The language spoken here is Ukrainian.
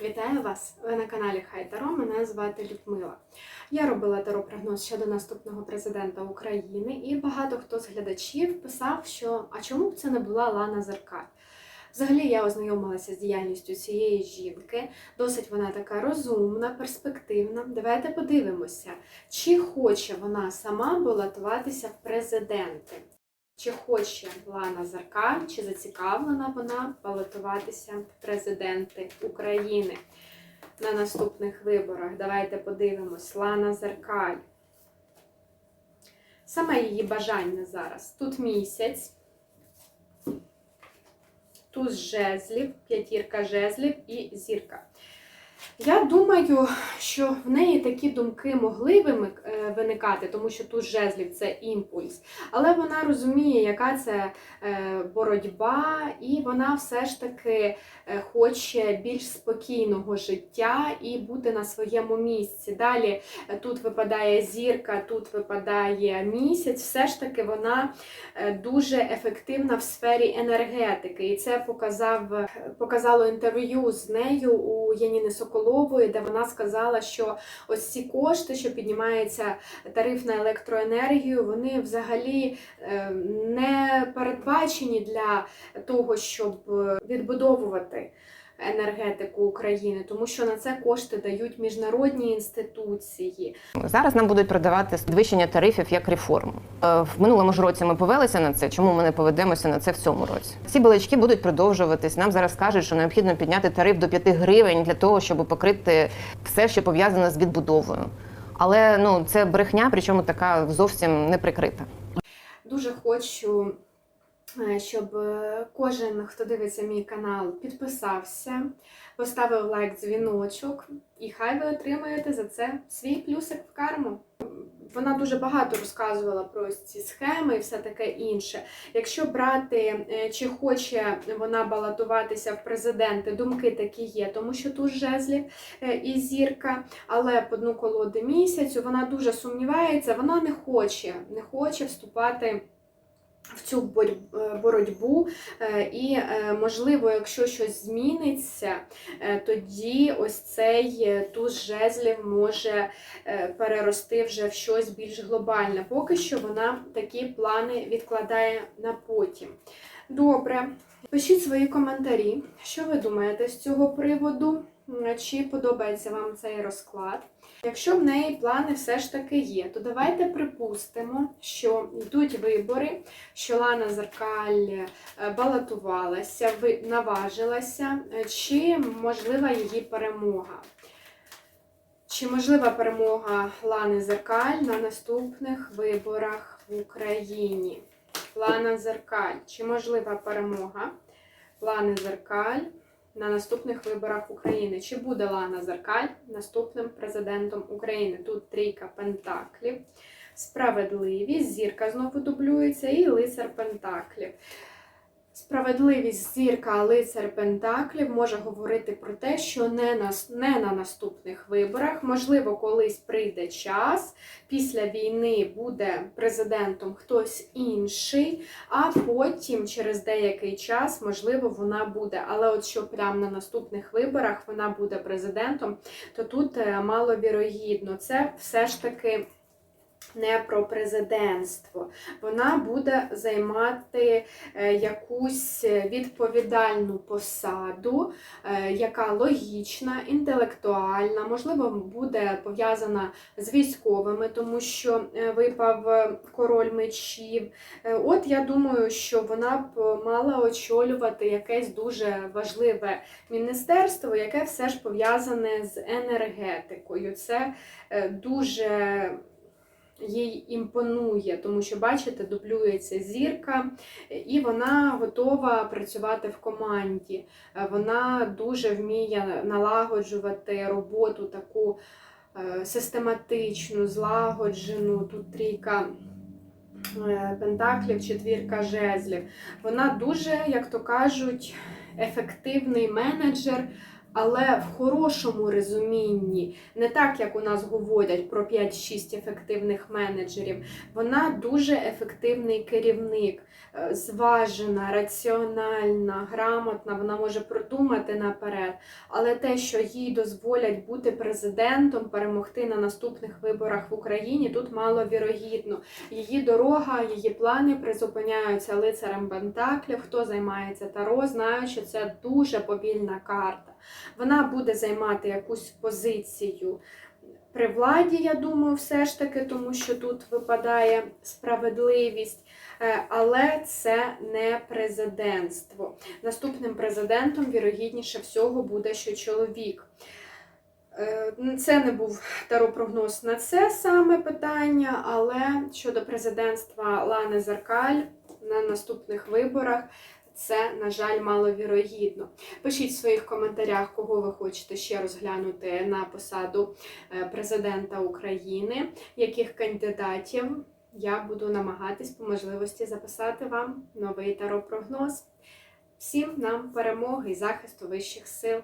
Вітаю вас! Ви на каналі Хай Таро. Мене звати Людмила. Я робила таро прогноз щодо наступного президента України, і багато хто з глядачів писав, що а чому б це не була Лана Зеркаль? Взагалі я ознайомилася з діяльністю цієї жінки. Досить вона така розумна, перспективна. Давайте подивимося, чи хоче вона сама балотуватися в президенти. Чи хоче Лана Заркаль, чи зацікавлена вона балотуватися в президенти України на наступних виборах? Давайте подивимось. Лана Заркаль. Саме її бажання зараз. Тут місяць, туз жезлів, п'ятірка жезлів і зірка. Я думаю, що в неї такі думки могли е, виникати, тому що тут жезлів це імпульс. Але вона розуміє, яка це е, боротьба, і вона все ж таки е, хоче більш спокійного життя і бути на своєму місці. Далі тут випадає зірка, тут випадає місяць. Все ж таки вона дуже ефективна в сфері енергетики. І це показав, показало інтерв'ю з нею у Яніни Соколової, де вона сказала, що ось ці кошти, що піднімається тариф на електроенергію, вони взагалі е, не передбачені для того, щоб е, відбудовувати енергетику України, тому що на це кошти дають міжнародні інституції. Зараз нам будуть продавати підвищення тарифів як реформу. Е, В минулому ж році ми повелися на це. Чому ми не поведемося на це в цьому році? Ці балачки будуть продовжуватись. Нам зараз кажуть, що необхідно підняти тариф до 5 гривень для того, щоб покрити все, що пов'язане з відбудовою. Але ну це брехня, причому така зовсім не прикрита. Дуже хочу, щоб е, кожен, хто дивиться мій канал, підписався, поставив лайк, дзвіночок, і хай ви отримаєте за це свій плюсик в карму. Вона дуже багато розказувала про ці схеми і все таке інше. Якщо брати, е, чи хоче вона балотуватися в президенти, думки такі є, тому що тут жезлів е, і зірка, але по дну колоди місяцю вона дуже сумнівається, вона не хоче, не хоче вступати. В цю е, боротьбу, Е, і е, можливо, якщо щось зміниться, тоді ось цей туз жезлів може перерости вже в щось більш глобальне. Поки що вона такі плани відкладає на потім. Добре, пишіть свої коментарі, що ви думаєте з цього приводу, чи подобається вам цей розклад. Якщо в неї плани все ж таки є, то давайте припустимо, що йдуть вибори, що Лана Зеркаль е, балотувалася, наважилася, е, чи можлива її перемога? Чи можлива перемога Лани Зеркаль на наступних виборах в Україні? Лана Зеркаль, чи можлива перемога Лани Зеркаль на наступних виборах України? Чи буде Лана Зеркаль наступним президентом України? Тут трійка пентаклів, справедливість, зірка знову дублюється, і лицар пентаклів. Справедливість зірка лицар Пентаклів може говорити про те, що не на, не на наступних виборах, можливо, колись прийде час, після війни буде президентом хтось інший, а потім, через деякий час, можливо, вона буде. Але от що прямо на наступних виборах вона буде президентом, то тут е, маловірогідно. Це все ж таки. Не про президентство. Вона буде займати е, якусь відповідальну посаду, е, яка логічна, інтелектуальна, можливо, буде пов'язана з військовими, тому що е, випав король мечів. От я думаю, що вона б мала очолювати якесь дуже важливе міністерство, яке все ж пов'язане з енергетикою. Це дуже їй імпонує, тому що, бачите, дублюється зірка, і вона готова працювати в команді. Е, Вона дуже вміє налагоджувати роботу таку е, систематичну, злагоджену. Тут трійка е, пентаклів, четвірка жезлів. Вона дуже, як то кажуть, ефективний менеджер. Але в хорошому розумінні, не так, як у нас говорять про 5-6 ефективних менеджерів. Вона дуже ефективний керівник, е, зважена, раціональна, грамотна, вона може продумати наперед. Але те, що їй дозволять бути президентом, перемогти на наступних виборах в Україні, тут маловірогідно. Її дорога, її плани призупиняються лицарем Пентаклів. Хто займається таро, знає, що це дуже повільна карта. Вона буде займати якусь позицію при владі, я думаю, все ж таки, тому що тут випадає справедливість. Е, Але це не президентство. Наступним президентом, вірогідніше всього, буде що чоловік. Е, Це не був таропрогноз на це саме питання, але щодо президентства Лани Зеркаль на наступних виборах. Це, на жаль, маловірогідно. Пишіть в своїх коментарях, кого ви хочете ще розглянути на посаду е, президента України, яких кандидатів я буду намагатись по можливості записати вам новий таропрогноз. Всім нам перемоги і захисту вищих сил.